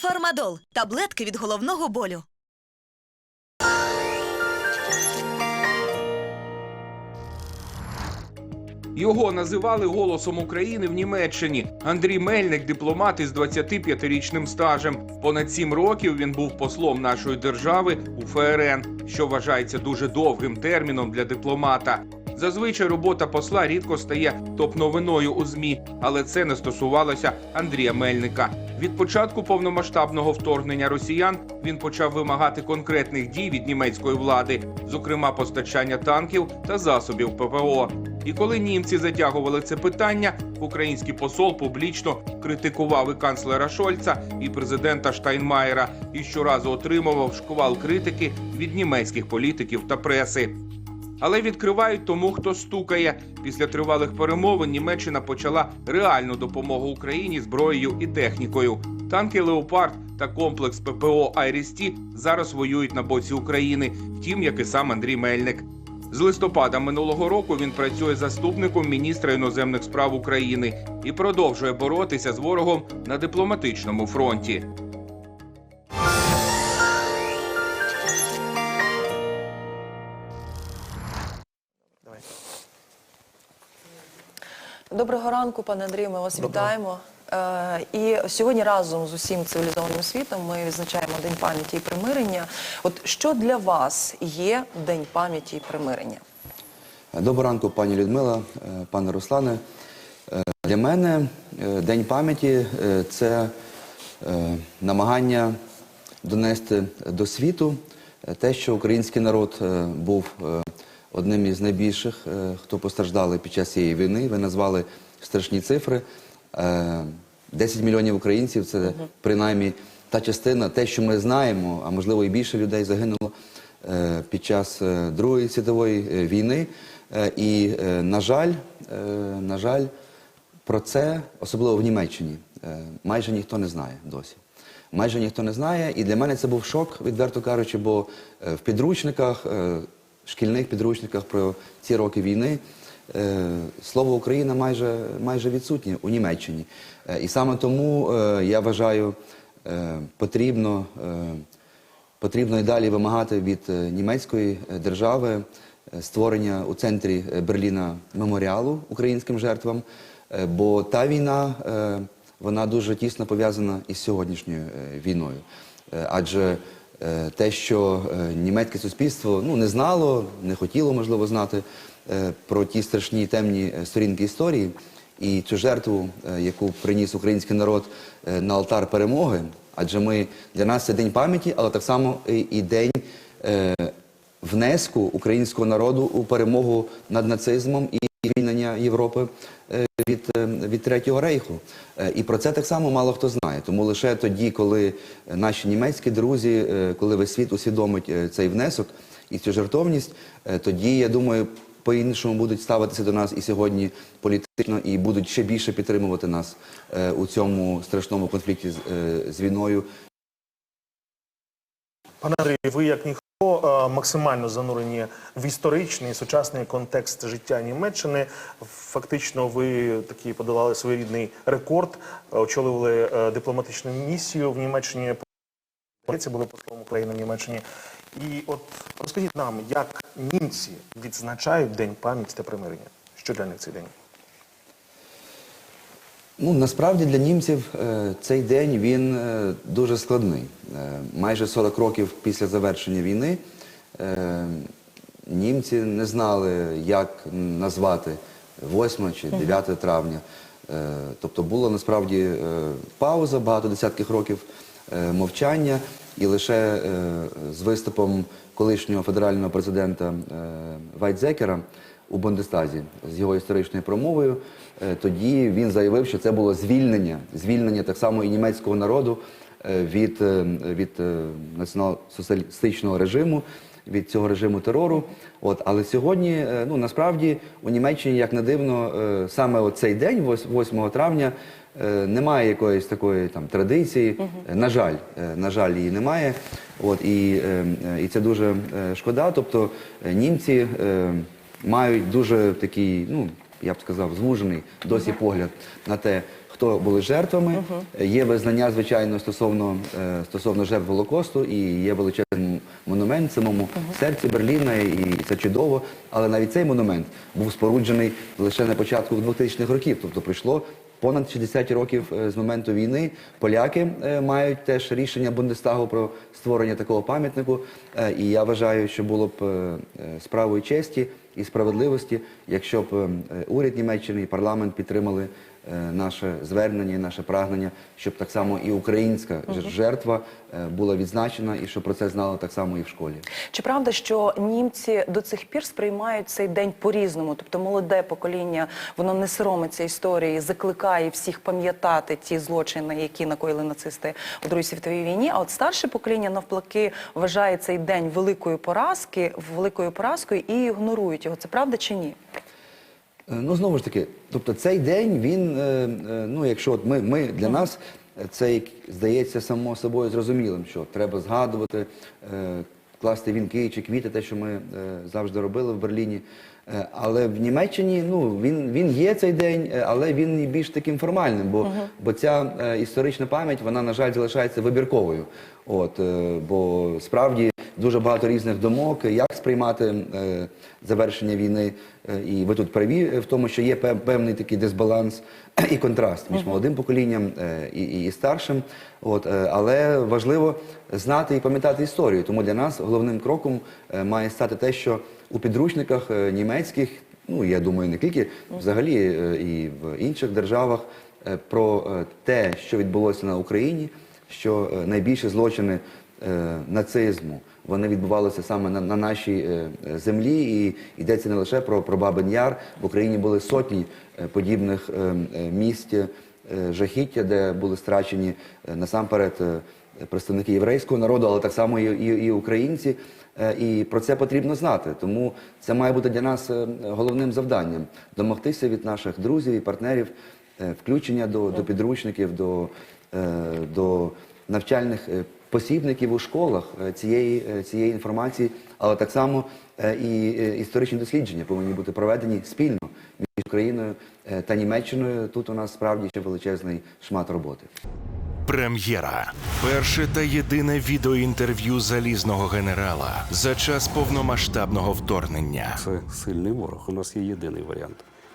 Фармадол таблетки від головного болю. Його називали голосом України в Німеччині. Андрій Мельник, дипломат із 25-річним стажем. Понад сім років він був послом нашої держави у ФРН, що вважається дуже довгим терміном для дипломата. Зазвичай робота посла рідко стає топ-новиною у змі, але це не стосувалося Андрія Мельника. Від початку повномасштабного вторгнення росіян він почав вимагати конкретних дій від німецької влади, зокрема постачання танків та засобів ППО. І коли німці затягували це питання, український посол публічно критикував і канцлера Шольца, і президента Штайнмаєра, і щоразу отримував шквал критики від німецьких політиків та преси. Але відкривають тому, хто стукає. Після тривалих перемовин Німеччина почала реальну допомогу Україні зброєю і технікою. Танки Леопард та комплекс ППО Айрісті зараз воюють на боці України, втім, як і сам Андрій Мельник. З листопада минулого року він працює заступником міністра іноземних справ України і продовжує боротися з ворогом на дипломатичному фронті. Доброго ранку, пане Андрію. Ми вас вітаємо. Е, І сьогодні разом з усім цивілізованим світом ми відзначаємо День пам'яті і примирення. От що для вас є День пам'яті і примирення? Доброго ранку, пані Людмила, е, пане Руслане. Е, Для мене День пам'яті це намагання донести до світу те, що український народ був одним із найбільших, хто постраждали під час цієї війни. Ви назвали страшні цифри. Е, 10 мільйонів українців це принаймні та частина, те, що ми знаємо, а можливо і більше людей загинуло е, під час е, Другої світової е, війни. Е, І, е, на жаль, е, на жаль, про це, особливо в Німеччині, е, майже ніхто не знає досі. Майже ніхто не знає, і для мене це був шок, відверто кажучи, бо е, в підручниках, е, шкільних підручниках про ці роки війни е, слово Україна майже, майже відсутнє у Німеччині. Е, І саме тому е, я вважаю, е, потрібно, е, потрібно і далі вимагати від е, німецької е, держави е, створення у центрі е, Берліна меморіалу українським жертвам, е, бо та війна е, вона дуже тісно пов'язана із сьогоднішньою е, війною. Е, Адже е, те, що е, німецьке суспільство ну, не знало, не хотіло, можливо, знати е, про ті страшні темні е, сторінки історії, і цю жертву, е, яку приніс український народ е, на алтар перемоги, адже ми для нас це день пам'яті, але так само і, день е, внеску українського народу у перемогу над нацизмом і звільнення Європи е, від, е, від Третього рейху. Е, І про це так само мало хто знає. Тому лише тоді, коли наші німецькі друзі, е, коли весь світ усвідомить е, цей внесок і цю жертовність, е, тоді я думаю. По-іншому будуть ставитися до нас і сьогодні політично, і будуть ще більше підтримувати нас е, у цьому страшному конфлікті з, е, з війною. Пане Андрію, ви як ніхто е, максимально занурені в історичний сучасний контекст життя Німеччини. Фактично, ви такі подолали своєрідний рекорд, очолювали е, дипломатичну місію в Німеччині. Це були послом України в Німеччині. І от розкажіть нам, як німці відзначають День пам'яті та примирення? Що для них цей день? Ну, насправді для німців е, цей день він е, дуже складний. Е, майже 40 років після завершення війни німці не знали, як назвати 8 чи 9 травня. Тобто була насправді пауза, багато десятків років мовчання, і лише е, з виступом колишнього федерального президента е, Вайтзекера у Бундестазі з його історичною промовою. Е, Тоді він заявив, що це було звільнення, звільнення так само і німецького народу е, від, е, від е, націонал-соціалістичного режиму, від цього режиму терору. От, але сьогодні, е, ну насправді, у Німеччині, як не дивно, е, саме цей день, вось- 8 травня, е, немає якоїсь такої там традиції. Е, На жаль, е, на жаль, її немає. От і, е, е, і це дуже е, шкода. Тобто е, німці е, мають дуже такий, ну я б сказав, звужений досі погляд на те, хто були жертвами. Е, Є визнання, звичайно, стосовно, е, стосовно жертв Голокосту, і є величезний монумент в самому серці Берліна, і це чудово. Але навіть цей монумент був споруджений лише на початку 2000-х років, тобто пройшло. Понад 60 років е, з моменту війни поляки е, мають теж рішення Бундестагу про створення такого пам'ятнику. Е, І я вважаю, що було б справою честі і справедливості, якщо б е, уряд Німеччини і парламент підтримали е, наше звернення, і наше прагнення, щоб так само і українська жертва е, була відзначена, і щоб про це знали так само і в школі. Чи правда, що німці до цих пір сприймають цей день по-різному? Тобто молоде покоління, воно не соромиться історії, закликає всіх пам'ятати ті злочини, які накоїли нацисти у Другій світовій війні. А от старше покоління навпаки вважає цей день великою поразки, великою поразкою і ігнорують його. Це правда чи ні? Е, Ну знову ж таки, тобто цей день він, е, е, ну якщо от ми, ми для нас це здається само собою зрозумілим, що треба згадувати, класти вінки чи квіти, те, що ми завжди робили в Берліні. Але в Німеччині ну він, він є цей день, але він і більш таким формальним, бо, бо ця е, історична пам'ять вона на жаль залишається вибірковою. От е, бо справді дуже багато різних думок, як сприймати е, завершення війни. Е, І ви тут праві в тому, що є певний такий дисбаланс і контраст між молодим поколінням е, і, і, і старшим. От, але важливо знати і пам'ятати історію. Тому для нас головним кроком має стати те, що у підручниках німецьких, ну я думаю, не тільки взагалі і в інших державах про те, що відбулося на Україні, що найбільші злочини е, нацизму вони відбувалися саме на, на нашій е, е, землі, і йдеться не лише про, про Бабин Яр. В Україні були сотні е, подібних місць жахіття, де були страчені насамперед представники єврейського народу, але так само і, і, і українці. І про це потрібно знати. Тому це має бути для нас головним завданням домогтися від наших друзів і партнерів включення до, до підручників, до, до навчальних посібників у школах е, цієї, е, цієї інформації, але так само е, і історичні дослідження повинні бути проведені спільно між Україною та Німеччиною. Тут у нас справді ще величезний шмат роботи. Прем'єра. Перше та єдине відеоінтерв'ю залізного генерала за час повномасштабного вторгнення. Це сильний ворог. У нас є єдиний варіант,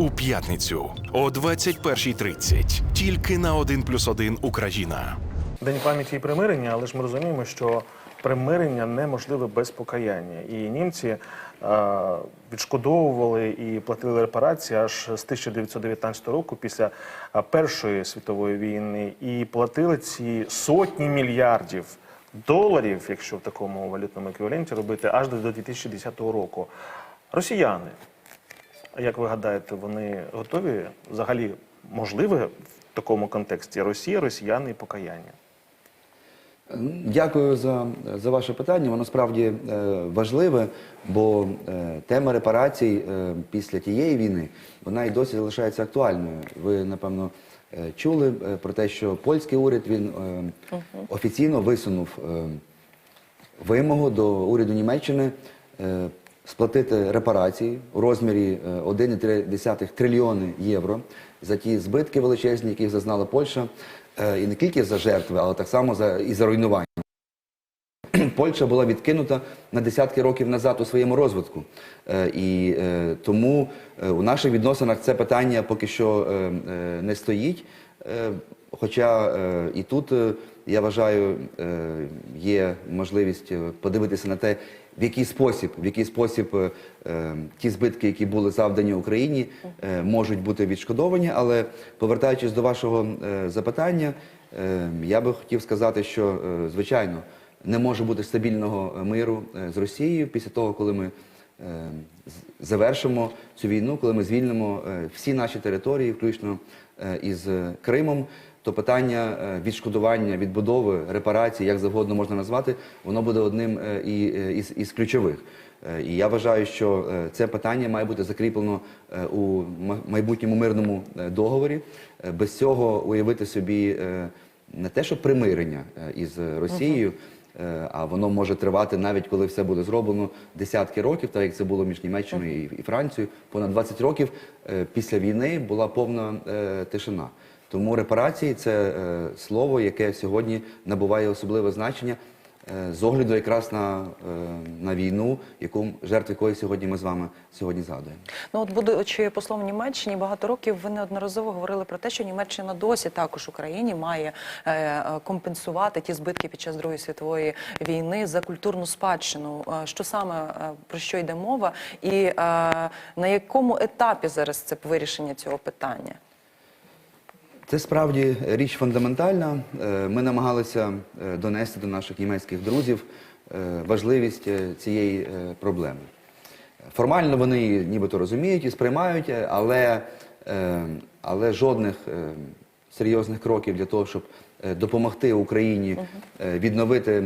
у п'ятницю о 21.30. Тільки на 1+,1 Україна. День пам'яті і примирення, але ж ми розуміємо, що примирення неможливе без покаяння. І німці е, відшкодовували і платили репарації аж з 1919 року після е, Першої світової війни, і платили ці сотні мільярдів доларів, якщо в такому валютному еквіваленті робити, аж до 2010 року. Росіяни, як ви гадаєте, вони готові взагалі можливе в такому контексті Росія, росіяни і покаяння? Дякую за, за ваше питання. Воно справді е, важливе, бо е, тема репарацій е, після тієї війни вона і досі залишається актуальною. Ви напевно е, чули е, про те, що польський уряд він е, офіційно висунув е, вимогу до уряду Німеччини е, сплатити репарації у розмірі е, 1,3 трильйони євро за ті збитки величезні, яких зазнала Польща, е, і не тільки за жертви, але так само за і за руйнування. Польща була відкинута на десятки років назад у своєму розвитку. Е, І е, тому е, у наших відносинах це питання поки що е, е, не стоїть. Е, Хоча е, і тут, е, я вважаю, е, є можливість е, подивитися на те, в який спосіб, в який спосіб е, е, ті збитки, які були завдані Україні, е, можуть бути відшкодовані. Але повертаючись до вашого е, запитання, е, я би хотів сказати, що е, звичайно не може бути стабільного миру е, з Росією після того, коли ми е, завершимо цю війну, коли ми звільнимо всі наші території, включно із Кримом. То питання е, відшкодування, відбудови, репарації, як завгодно можна назвати, воно буде одним е, е, із, із ключових. І я вважаю, що це питання має бути закріплено у ма- майбутньому мирному договорі. Без цього уявити собі не те, що примирення із Росією, а воно може тривати навіть коли все буде зроблено десятки років, так як це було між Німеччиною і- Францією. Понад 20 років після війни була повна тишина. Тому репарації це е, слово, яке сьогодні набуває особливе значення е, з огляду якраз на, е, на війну, яку жертв якої сьогодні ми з вами сьогодні згадуємо. Ну от будучи послом Німеччині багато років, ви неодноразово говорили про те, що Німеччина досі також Україні має компенсувати ті збитки під час Другої світової війни за культурну спадщину. Що саме про що йде мова, і на якому етапі зараз це вирішення цього питання? Це справді річ фундаментальна. Е, Ми намагалися е, донести до наших німецьких друзів е, важливість цієї проблеми. Формально вони її нібито розуміють і сприймають, але, але жодних серйозних кроків для того, щоб допомогти Україні відновити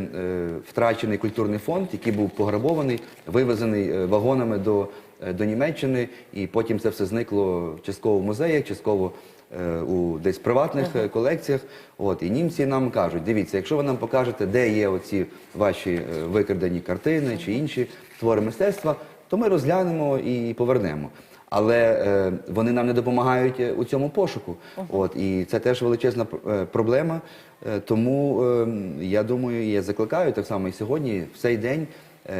втрачений культурний фонд, який був пограбований, вивезений вагонами до, до Німеччини, і потім це все зникло частково в музеях, частково у десь приватних е, колекціях. От і німці нам кажуть: дивіться, якщо ви нам покажете, де є оці ваші е, викрадені картини чи інші твори мистецтва, то ми розглянемо і повернемо. Але е, вони нам не допомагають е, у цьому пошуку. От і це теж величезна е, проблема. Е, тому е, я думаю, я закликаю так само і сьогодні, в цей день е,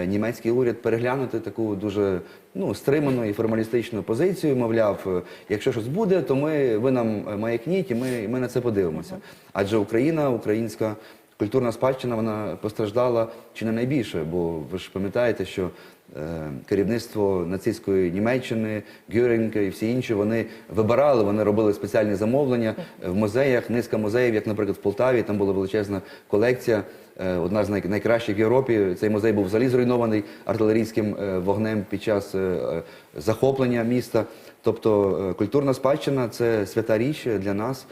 німецький уряд переглянути таку дуже ну, стриману і формалістичну позицію. Мовляв, е, якщо щось буде, то ми ви нам е, маякніть, і ми, ми на це подивимося. Адже Україна, українська культурна спадщина, вона постраждала чи не найбільше, бо ви ж пам'ятаєте, що е, керівництво нацистської Німеччини, Гюрінг і всі інші вони вибирали, вони робили спеціальні замовлення в музеях, низка музеїв, як, наприклад, в Полтаві, там була величезна колекція. Е, Одна з найкращих в Європі. Цей музей був взагалі зруйнований артилерійським е, вогнем під час е, захоплення міста. Тобто культурна спадщина це свята річ для нас.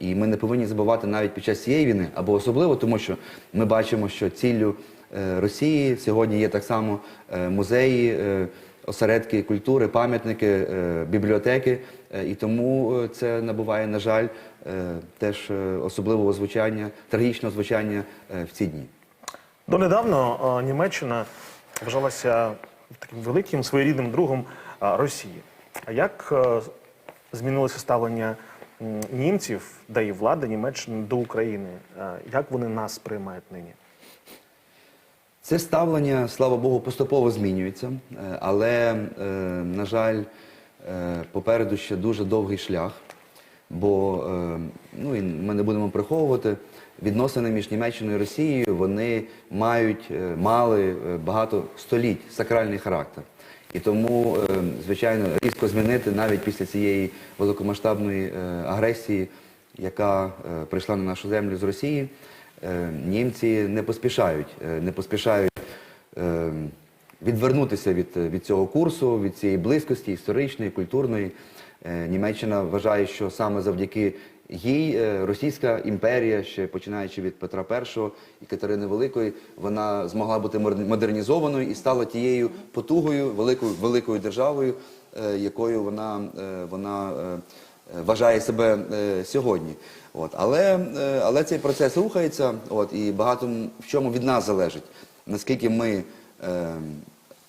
І ми не повинні забувати навіть під час цієї війни, або особливо тому, що ми бачимо, що ціллю Росії сьогодні є так само музеї, осередки культури, пам'ятники, е, бібліотеки. Е, І тому е, це набуває, на жаль, теж особливого звучання, трагічного звучання в ці дні. Донедавно Німеччина вважалася таким великим своєрідним другом Росії. А як змінилося ставлення німців, да і влади Німеччини до України? Як вони нас сприймають нині? Це ставлення, слава Богу, поступово змінюється, е, але, е, на жаль, е, попереду ще дуже довгий шлях, бо ну, і ми не будемо приховувати, відносини між Німеччиною і Росією вони мають, мали багато століть сакральний характер. І тому, звичайно, різко змінити навіть після цієї великомасштабної агресії, яка прийшла на нашу землю з Росії, німці не поспішають, е, не поспішають е, відвернутися від, від цього курсу, від цієї близькості історичної, культурної. Е, Німеччина вважає, що саме завдяки їй е, Російська імперія, ще починаючи від Петра І і Катерини Великої, вона змогла бути модер- модернізованою і стала тією потугою, великою, великою державою, е, якою вона, е, вона е, е, вважає себе е, сьогодні. От. Але, е, але цей процес рухається, от, і багато в чому від нас залежить, наскільки ми, е,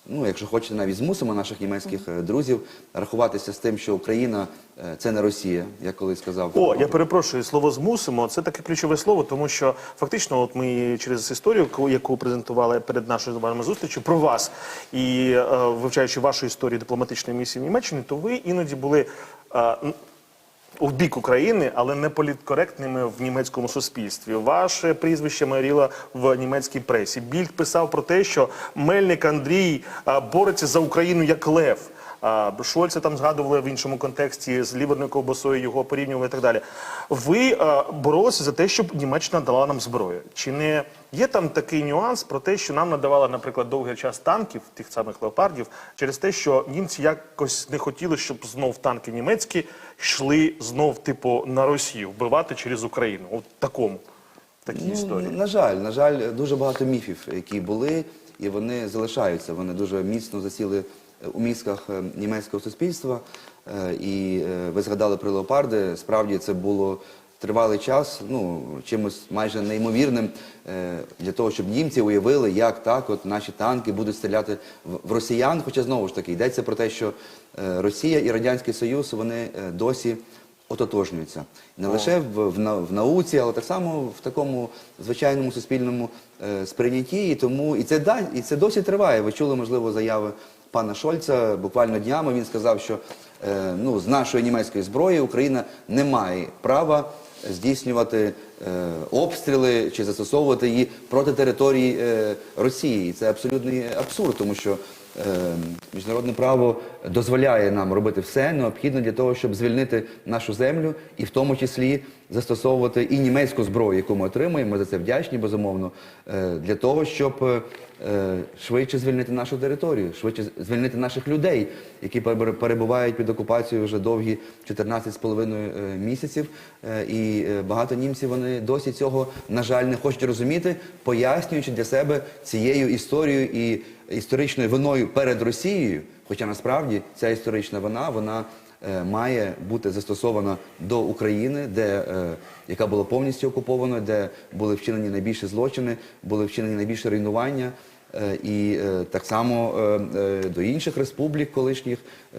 ну, якщо хочете, навіть змусимо наших німецьких е, друзів рахуватися з тим, що Україна е, це не Росія, як колись сказав. О, я перепрошую, слово змусимо. Це таке ключове слово, тому що фактично, от ми через історію, яку- презентували перед нашою з вами зустрічю про вас і е, вивчаючи вашу історію дипломатичної місії в Німеччині, то ви іноді були. е, у бік України, але не політкоректними в німецькому суспільстві. Ваше прізвище майоріло в німецькій пресі. Більд писав про те, що Мельник Андрій бореться за Україну як лев. Шольца там згадували в іншому контексті з ліверною ковбасою, його порівнювали і так далі. Ви боролися за те, щоб Німеччина дала нам зброю. Чи не є там такий нюанс про те, що нам надавала, наприклад, довгий час танків, тих самих леопардів, через те, що німці якось не хотіли, щоб знов танки німецькі йшли знов, типу, на Росію, вбивати через Україну? От такому. Такі історії. Ну, на жаль, на жаль, дуже багато міфів, які були, і вони залишаються. Вони дуже міцно засіли е, у мізках е, німецького суспільства. Е, І ви згадали про леопарди. Справді це було тривалий час, ну чимось майже неймовірним е, для того, щоб німці уявили, як так, от наші танки будуть стріляти в- росіян. Хоча знову ж таки йдеться про те, що е, Росія і Радянський Союз вони е, досі ототожнюються. Не лише в, в, в науці, але так само в такому звичайному суспільному е, сприйнятті. І тому і це да, і це досі триває. Ви чули, можливо, заяви пана Шольца. Буквально днями він сказав, що е, ну, з нашої німецької зброї Україна не має права здійснювати е, обстріли чи застосовувати її проти території е, Росії. І це абсолютний абсурд, тому що Е, Міжнародне право дозволяє нам робити все необхідне для того, щоб звільнити нашу землю, і в тому числі застосовувати і німецьку зброю, яку ми отримуємо. Ми за це вдячні, безумовно, для того, щоб швидше звільнити нашу територію, швидше звільнити наших людей, які перебувають під окупацією вже довгі 14,5 е, місяців. Е, І е, багато німців вони досі цього, на жаль, не хочуть розуміти, пояснюючи для себе цією історією і історичною виною перед Росією, хоча насправді ця історична вина вона е, має бути застосована до України, де е, яка була повністю окупованою, де були вчинені найбільші злочини, були вчинені найбільше руйнування. Е, І е, так само е, до інших республік колишніх,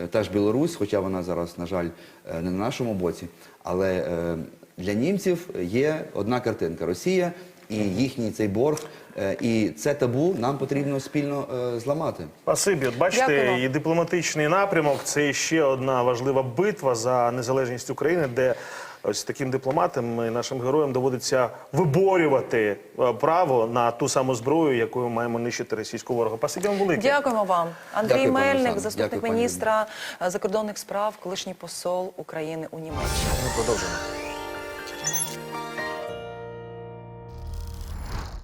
та ж Білорусь, хоча вона зараз, на жаль, не на нашому боці. Але для німців є одна картинка Росія і їхній цей борг. І це табу нам потрібно спільно е, зламати. Спасибі. От бачите, і дипломатичний напрямок це ще одна важлива битва за незалежність України, де ось таким дипломатам і нашим героям доводиться виборювати е, право на ту саму зброю, якою маємо нищити російського ворога. Спасибі вам велике. Дякуємо вам. Андрій Дякую, Мельник, заступник Дякую, міністра е, закордонних справ, колишній посол України у Німеччині. Ми продовжимо.